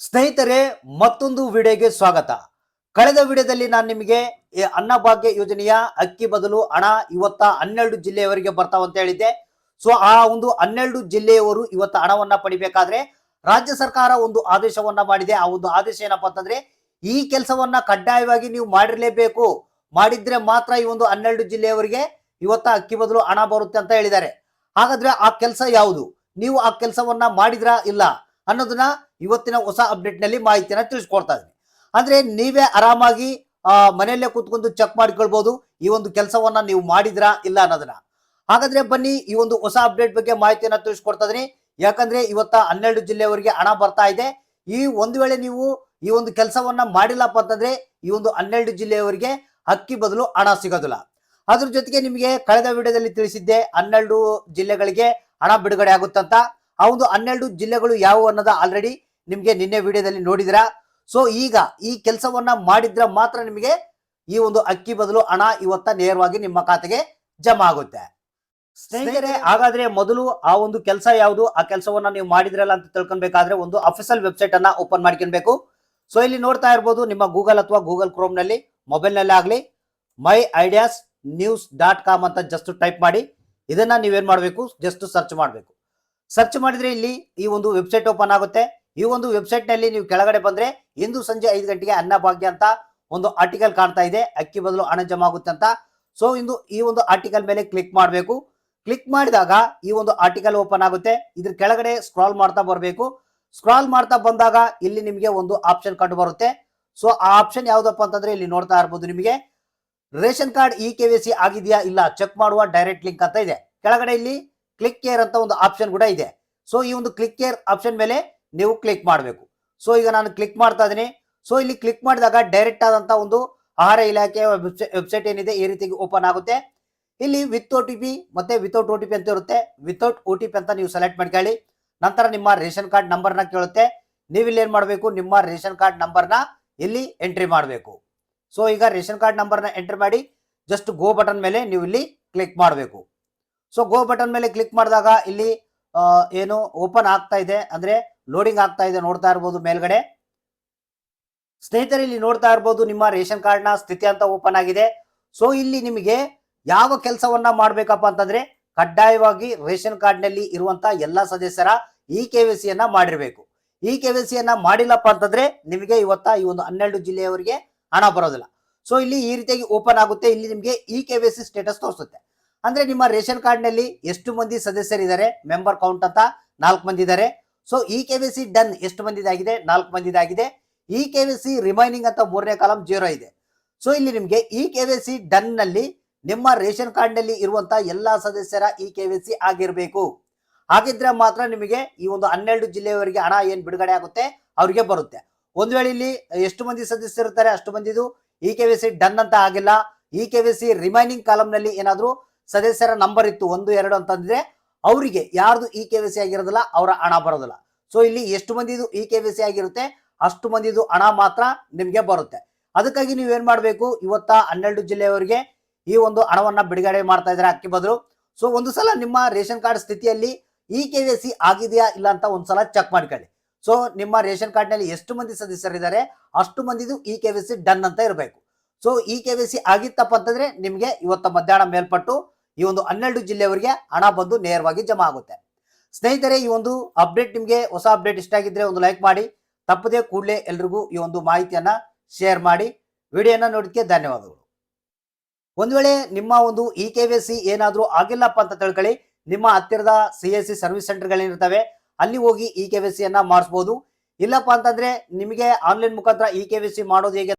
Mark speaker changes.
Speaker 1: ಸ್ನೇಹಿತರೆ, ಮತ್ತೊಂದು ವಿಡಿಯೋಗೆ ಸ್ವಾಗತ. ಕಳೆದ ವಿಡಿಯೋದಲ್ಲಿ ನಾನು ನಿಮಗೆ ಅನ್ನಭಾಗ್ಯ ಯೋಜನೆಯ ಅಕ್ಕಿ ಬದಲು ಹಣ ಇವತ್ತ ಹನ್ನೆರಡು ಜಿಲ್ಲೆಯವರಿಗೆ ಬರ್ತಾವ ಅಂತ ಹೇಳಿದ್ದೆ. ಸೊ, ಆ ಒಂದು ಹನ್ನೆರಡು ಜಿಲ್ಲೆಯವರು ಇವತ್ತ ಹಣವನ್ನ ಪಡಿಬೇಕಾದ್ರೆ ರಾಜ್ಯ ಸರ್ಕಾರ ಒಂದು ಆದೇಶವನ್ನ ಮಾಡಿದೆ. ಆ ಒಂದು ಆದೇಶ ಏನಪ್ಪಾ ಅಂತಂದ್ರೆ, ಈ ಕೆಲಸವನ್ನ ಕಡ್ಡಾಯವಾಗಿ ನೀವು ಮಾಡಿರ್ಲೇಬೇಕು. ಮಾಡಿದ್ರೆ ಮಾತ್ರ ಈ ಒಂದು ಹನ್ನೆರಡು ಜಿಲ್ಲೆಯವರಿಗೆ ಇವತ್ತ ಅಕ್ಕಿ ಬದಲು ಹಣ ಬರುತ್ತೆ ಅಂತ ಹೇಳಿದ್ದಾರೆ. ಹಾಗಾದ್ರೆ ಆ ಕೆಲಸ ಯಾವುದು? ನೀವು ಆ ಕೆಲಸವನ್ನ ಮಾಡಿದ್ರಾ ಇಲ್ಲ? ಅನ್ನೋದನ್ನ ಇವತ್ತಿನ ಹೊಸ ಅಪ್ಡೇಟ್ನಲ್ಲಿ ಮಾಹಿತಿಯನ್ನ ತಿಳಿಸ್ಕೊಡ್ತಾ ಇದ್ದೀನಿ. ಅಂದ್ರೆ ನೀವೇ ಆರಾಮಾಗಿ ಮನೆಯಲ್ಲೇ ಕೂತ್ಕೊಂಡು ಚೆಕ್ ಮಾಡಿಕೊಳ್ಬಹುದು ಈ ಒಂದು ಕೆಲಸವನ್ನ ನೀವು ಮಾಡಿದ್ರಾ ಇಲ್ಲ ಅನ್ನೋದನ್ನ. ಹಾಗಾದ್ರೆ ಬನ್ನಿ, ಈ ಒಂದು ಹೊಸ ಅಪ್ಡೇಟ್ ಬಗ್ಗೆ ಮಾಹಿತಿಯನ್ನು ತಿಳಿಸ್ಕೊಡ್ತಾ ಇದೀನಿ ಯಾಕಂದ್ರೆ ಇವತ್ತ ಹನ್ನೆರಡು ಜಿಲ್ಲೆಯವರಿಗೆ ಹಣ ಬರ್ತಾ ಇದೆ. ಈ ಒಂದು ವೇಳೆ ನೀವು ಈ ಒಂದು ಕೆಲಸವನ್ನ ಮಾಡಿಲ್ಲಪ್ಪ ಅಂತಂದ್ರೆ ಈ ಒಂದು ಹನ್ನೆರಡು ಜಿಲ್ಲೆಯವರಿಗೆ ಅಕ್ಕಿ ಬದಲು ಹಣ ಸಿಗೋದಿಲ್ಲ. ಅದ್ರ ಜೊತೆಗೆ ನಿಮಗೆ ಕಳೆದ ವಿಡಿಯೋದಲ್ಲಿ ತಿಳಿಸಿದ್ದೆ, ಹನ್ನೆರಡು ಜಿಲ್ಲೆಗಳಿಗೆ ಹಣ ಬಿಡುಗಡೆ ಆಗುತ್ತಂತ. ಆ ಒಂದು ಹನ್ನೆರಡು ಜಿಲ್ಲೆಗಳು ಯಾವುವು ಅನ್ನೋದ ಆಲ್ರೆಡಿ ನಿಮಗೆ ನಿನ್ನೆ ವಿಡಿಯೋದಲ್ಲಿ ನೋಡಿದಿರಾ ಸೊ ಈಗ ಈ ಕೆಲಸವನ್ನ ಮಾಡಿದ್ರೆ ಮಾತ್ರ ನಿಮಗೆ ಈ ಒಂದು ಅಕ್ಕಿ ಬದಲು ಹಣ ಇವತ್ತ ನೇರವಾಗಿ ನಿಮ್ಮ ಖಾತೆಗೆ ಜಮಾ ಆಗುತ್ತೆ. ಸ್ನೇಹಿತರೆ ಹಾಗಾದ್ರೆ ಮೊದಲು ಆ ಒಂದು ಕೆಲಸ ಯಾವುದು? ಆ ಕೆಲಸವನ್ನ ನೀವು ಮಾಡಿದ್ರಲ್ಲ ಅಂತ ತಿಳ್ಕೊಬೇಕಾದ್ರೆ ಒಂದು ಅಫಿಷಿಯಲ್ ವೆಬ್ಸೈಟ್ ಅನ್ನ ಓಪನ್ ಮಾಡ್ಕೊಬೇಕು ಸೊ ಇಲ್ಲಿ ನೋಡ್ತಾ ಇರ್ಬೋದು ನಿಮ್ಮ ಗೂಗಲ್ ಅಥವಾ ಗೂಗಲ್ ಕ್ರೋಮ್ನಲ್ಲಿ ಮೊಬೈಲ್ನಲ್ಲಿ ಆಗ್ಲಿ my ideas news dot com ಅಂತ ಜಸ್ಟ್ ಟೈಪ್ ಮಾಡಿ. ಇದನ್ನ ನೀವೇನ್ ಮಾಡಬೇಕು? ಜಸ್ಟ್ ಸರ್ಚ್ ಮಾಡಬೇಕು. ಸರ್ಚ್ ಮಾಡಿದ್ರೆ ಇಲ್ಲಿ ಈ ಒಂದು ವೆಬ್ಸೈಟ್ ಓಪನ್ ಆಗುತ್ತೆ. ಈ ಒಂದು ವೆಬ್ಸೈಟ್ನಲ್ಲಿ ನೀವು ಕೆಳಗಡೆ ಬಂದ್ರೆ ಇಂದು ಸಂಜೆ ಐದು ಗಂಟೆಗೆ ಅನ್ನಭಾಗ್ಯ ಅಂತ ಒಂದು ಆರ್ಟಿಕಲ್ ಕಾಣ್ತಾ ಇದೆ. ಅಕ್ಕಿ ಬದಲು ಹಣ ಜಮಾ ಆಗುತ್ತೆ ಅಂತ. ಸೊ ಇಂದು ಈ ಒಂದು ಆರ್ಟಿಕಲ್ ಮೇಲೆ ಕ್ಲಿಕ್ ಮಾಡಬೇಕು. ಕ್ಲಿಕ್ ಮಾಡಿದಾಗ ಈ ಒಂದು ಆರ್ಟಿಕಲ್ ಓಪನ್ ಆಗುತ್ತೆ. ಇದ್ರ ಕೆಳಗಡೆ ಸ್ಕ್ರಾಲ್ ಮಾಡ್ತಾ ಬರಬೇಕು. ಸ್ಕ್ರಾಲ್ ಮಾಡ್ತಾ ಬಂದಾಗ ಇಲ್ಲಿ ನಿಮಗೆ ಒಂದು ಆಪ್ಷನ್ ಕಂಡು ಬರುತ್ತೆ. ಸೊ ಆ ಆಪ್ಷನ್ ಯಾವ್ದಪ್ಪ ಅಂತಂದ್ರೆ ಇಲ್ಲಿ ನೋಡ್ತಾ ಇರ್ಬೋದು ನಿಮಗೆ. Ration card E K C ಆಗಿದೆಯಾ ಇಲ್ಲ? ಚೆಕ್ ಮಾಡುವ ಡೈರೆಕ್ಟ್ ಲಿಂಕ್ ಅಂತ ಇದೆ. ಕೆಳಗಡೆ ಇಲ್ಲಿ ಕ್ಲಿಕ್ ಕೇರ್ ಅಂತ ಒಂದು ಆಪ್ಷನ್ ಕೂಡ ಇದೆ. ಸೊ ಈ ಒಂದು ಕ್ಲಿಕ್ ಕೇರ್ ಆಪ್ಷನ್ ಮೇಲೆ ನೀವು ಕ್ಲಿಕ್ ಮಾಡಬೇಕು. ಸೊ ಈಗ ನಾನು ಕ್ಲಿಕ್ ಮಾಡ್ತಾ ಇದ್ದೀನಿ. ಸೊ ಇಲ್ಲಿ ಕ್ಲಿಕ್ ಮಾಡಿದಾಗ ಡೈರೆಕ್ಟ್ ಆದಂತ ಒಂದು ಆಹಾರ ಇಲಾಖೆಯ ವೆಬ್ಸೈಟ್ ಏನಿದೆ, ಈ ರೀತಿ ಓಪನ್ ಆಗುತ್ತೆ. ಇಲ್ಲಿ ವಿತ್ ಒ ಟಿ ಪಿ ಮತ್ತೆ ವಿತೌಟ್ ಓ ಟಿ ಪಿ ಅಂತ ಇರುತ್ತೆ. ವಿತೌಟ್ ಒ ಟಿ ಪಿ ಅಂತ ನೀವು ಸೆಲೆಕ್ಟ್ ಮಾಡ್ಕೊಳ್ಳಿ ನಂತರ ನಿಮ್ಮ ರೇಷನ್ ಕಾರ್ಡ್ ನಂಬರ್ನ ಕೇಳುತ್ತೆ. ನೀವು ಇಲ್ಲಿ ಏನ್ ಮಾಡಬೇಕು? ನಿಮ್ಮ ರೇಷನ್ ಕಾರ್ಡ್ ನಂಬರ್ನ ಇಲ್ಲಿ ಎಂಟ್ರಿ ಮಾಡಬೇಕು. ಸೊ ಈಗ ರೇಷನ್ ಕಾರ್ಡ್ ನಂಬರ್ನ ಎಂಟ್ರಿ ಮಾಡಿ ಜಸ್ಟ್ ಗೋ ಬಟನ್ ಮೇಲೆ ನೀವು ಇಲ್ಲಿ ಕ್ಲಿಕ್ ಮಾಡಬೇಕು. ಸೊ ಗೋ ಬಟನ್ ಮೇಲೆ ಕ್ಲಿಕ್ ಮಾಡಿದಾಗ ಇಲ್ಲಿ ಏನು ಓಪನ್ ಆಗ್ತಾ ಇದೆ. ಅಂದ್ರೆ ಲೋಡಿಂಗ್ ಆಗ್ತಾ ಇದೆ ನೋಡ್ತಾ ಇರ್ಬೋದು ಮೇಲ್ಗಡೆ. ಸ್ನೇಹಿತರೆ, ಇಲ್ಲಿ ನೋಡ್ತಾ ಇರ್ಬೋದು ನಿಮ್ಮ ರೇಷನ್ ಕಾರ್ಡ್ನ ಸ್ಥಿತಿ ಅಂತ ಓಪನ್ ಆಗಿದೆ. ಸೊ ಇಲ್ಲಿ ನಿಮಗೆ ಯಾವ ಕೆಲಸವನ್ನ ಮಾಡ್ಬೇಕಪ್ಪ ಅಂತಂದ್ರೆ ಕಡ್ಡಾಯವಾಗಿ ರೇಷನ್ ಕಾರ್ಡ್ನಲ್ಲಿ ಇರುವಂತಹ ಎಲ್ಲಾ ಸದಸ್ಯರ ಇ ಕೆ ವಿ ಸಿಯನ್ನ ಮಾಡಿರ್ಬೇಕು. ಇ ಕೆ ವಿ ಸಿಯನ್ನ ಮಾಡಿಲ್ಲಪ್ಪ ಅಂತಂದ್ರೆ ನಿಮಗೆ ಇವತ್ತ ಈ ಒಂದು ಹನ್ನೆರಡು ಜಿಲ್ಲೆಯವರಿಗೆ ಹಣ ಬರೋದಿಲ್ಲ. ಸೊ ಇಲ್ಲಿ ಈ ರೀತಿಯಾಗಿ ಓಪನ್ ಆಗುತ್ತೆ. ಇಲ್ಲಿ ನಿಮಗೆ E K V C status ತೋರಿಸುತ್ತೆ. ಅಂದ್ರೆ ನಿಮ್ಮ ರೇಷನ್ ಕಾರ್ಡ್ನಲ್ಲಿ ಎಷ್ಟು ಮಂದಿ ಸದಸ್ಯರಿದ್ದಾರೆ, ಮೆಂಬರ್ ಕೌಂಟ್ ಅಂತ ನಾಲ್ಕು ಮಂದಿ ಇದ್ದಾರೆ. So E K V C done ಎಷ್ಟು ಮಂದಿದಾಗಿದೆ, ನಾಲ್ಕು ಮಂದಿದಾಗಿದೆ. E K V C remaining ಅಂತ ಮೂರನೇ ಕಾಲಂ ಜೀರೋ ಇದೆ. ಸೊ ಇಲ್ಲಿ ನಿಮಗೆ ಇ ಕೆ ವಿ ಸಿ ಡನ್ನಲ್ಲಿ ನಿಮ್ಮ ರೇಷನ್ ಕಾರ್ಡ್ನಲ್ಲಿ ಇರುವಂತಹ ಎಲ್ಲಾ ಸದಸ್ಯರ ಇ ಕೆ ವಿ ಸಿ ಆಗಿರ್ಬೇಕು. ಹಾಗಿದ್ರೆ ಮಾತ್ರ ನಿಮಗೆ ಈ ಒಂದು ಹನ್ನೆರಡು ಜಿಲ್ಲೆಯವರಿಗೆ ಹಣ ಏನ್ ಬಿಡುಗಡೆ ಆಗುತ್ತೆ, ಅವ್ರಿಗೆ ಬರುತ್ತೆ. ಒಂದ್ ವೇಳೆ ಇಲ್ಲಿ ಎಷ್ಟು ಮಂದಿ ಸದಸ್ಯರು ಇರ್ತಾರೆ ಅಷ್ಟು ಮಂದಿದು E K V C done ಅಂತ ಆಗಿಲ್ಲ. E K V C remaining column ನಲ್ಲಿ ಏನಾದ್ರೂ ಸದಸ್ಯರ ನಂಬರ್ ಇತ್ತು ಒಂದು, ಎರಡು ಅಂತಂದ್ರೆ ಅವರಿಗೆ ಯಾರ್ದು ಇ ಕೆ ವಿ ಸಿ ಆಗಿರೋದಿಲ್ಲ, ಅವರ ಹಣ ಬರೋದಿಲ್ಲ. ಸೊ ಇಲ್ಲಿ ಎಷ್ಟು ಮಂದಿದು ಇ ಕೆ ವಿ ಸಿ ಆಗಿರುತ್ತೆ, ಅಷ್ಟು ಮಂದಿದು ಹಣ ಮಾತ್ರ ನಿಮಗೆ ಬರುತ್ತೆ. ಅದಕ್ಕಾಗಿ ನೀವು ಏನ್ ಮಾಡ್ಬೇಕು, ಇವತ್ತ ಹನ್ನೆರಡು ಜಿಲ್ಲೆಯವರಿಗೆ ಈ ಒಂದು ಹಣವನ್ನ ಬಿಡುಗಡೆ ಮಾಡ್ತಾ ಇದ್ದಾರೆ ಅಕ್ಕಿ ಬದಲು ಸೊ ಒಂದು ಸಲ ನಿಮ್ಮ ರೇಷನ್ ಕಾರ್ಡ್ ಸ್ಥಿತಿಯಲ್ಲಿ ಇ ಕೆ ವಿ ಸಿ ಆಗಿದೆಯಾ ಇಲ್ಲ ಅಂತ ಒಂದ್ಸಲ ಚೆಕ್ ಮಾಡ್ಕೊಳ್ಳಿ. ಸೊ ನಿಮ್ಮ ರೇಷನ್ ಕಾರ್ಡ್ನಲ್ಲಿ ಎಷ್ಟು ಮಂದಿ ಸದಸ್ಯರಿದ್ದಾರೆ, ಅಷ್ಟು ಮಂದಿದು E K V C done ಅಂತ ಇರಬೇಕು. So E K V C ಆಗಿತ್ತಪ್ಪ ಅಂತಂದ್ರೆ ನಿಮ್ಗೆ ಇವತ್ತ ಮಧ್ಯಾಹ್ನ ಮೇಲ್ಪಟ್ಟು ಈ ಒಂದು ಹನ್ನೆರಡು ಜಿಲ್ಲೆಯವರಿಗೆ ಹಣ ಬಂದು ನೇರವಾಗಿ ಜಮಾ ಆಗುತ್ತೆ. ಸ್ನೇಹಿತರೆ, ಈ ಒಂದು ಅಪ್ಡೇಟ್ ನಿಮಗೆ ಹೊಸ ಅಪ್ಡೇಟ್ ಇಷ್ಟ ಆಗಿದ್ರೆ ಒಂದು ಲೈಕ್ ಮಾಡಿ, ತಪ್ಪದೇ ಕೂಡಲೇ ಎಲ್ರಿಗೂ ಈ ಒಂದು ಮಾಹಿತಿಯನ್ನ ಶೇರ್ ಮಾಡಿ, ವಿಡಿಯೋನ ನೋಡಿದಕ್ಕೆ ಧನ್ಯವಾದಗಳು. ಒಂದು ವೇಳೆ ನಿಮ್ಮ ಒಂದು ಇ ಕೆ ವಿ ಸಿ ಏನಾದರೂ ಆಗಿಲ್ಲಪ್ಪ ಅಂತ ತಿಳ್ಕೊಳ್ಳಿ. ನಿಮ್ಮ ಹತ್ತಿರದ ಸಿ ಎಸ್ ಸಿ ಸರ್ವಿಸ್ ಸೆಂಟರ್ಗಳೇನಿರ್ತವೆ ಅಲ್ಲಿ ಹೋಗಿ ಇ ಕೆ ವಿ ಸಿಯನ್ನು ಮಾಡಿಸ್ಬೋದು. ಇಲ್ಲಪ್ಪ ಅಂತಂದ್ರೆ ನಿಮಗೆ ಆನ್ಲೈನ್ ಮುಖಾಂತರ ಇ ಕೆ ವಿ ಸಿ ಮಾಡೋದು ಹೇಗೆ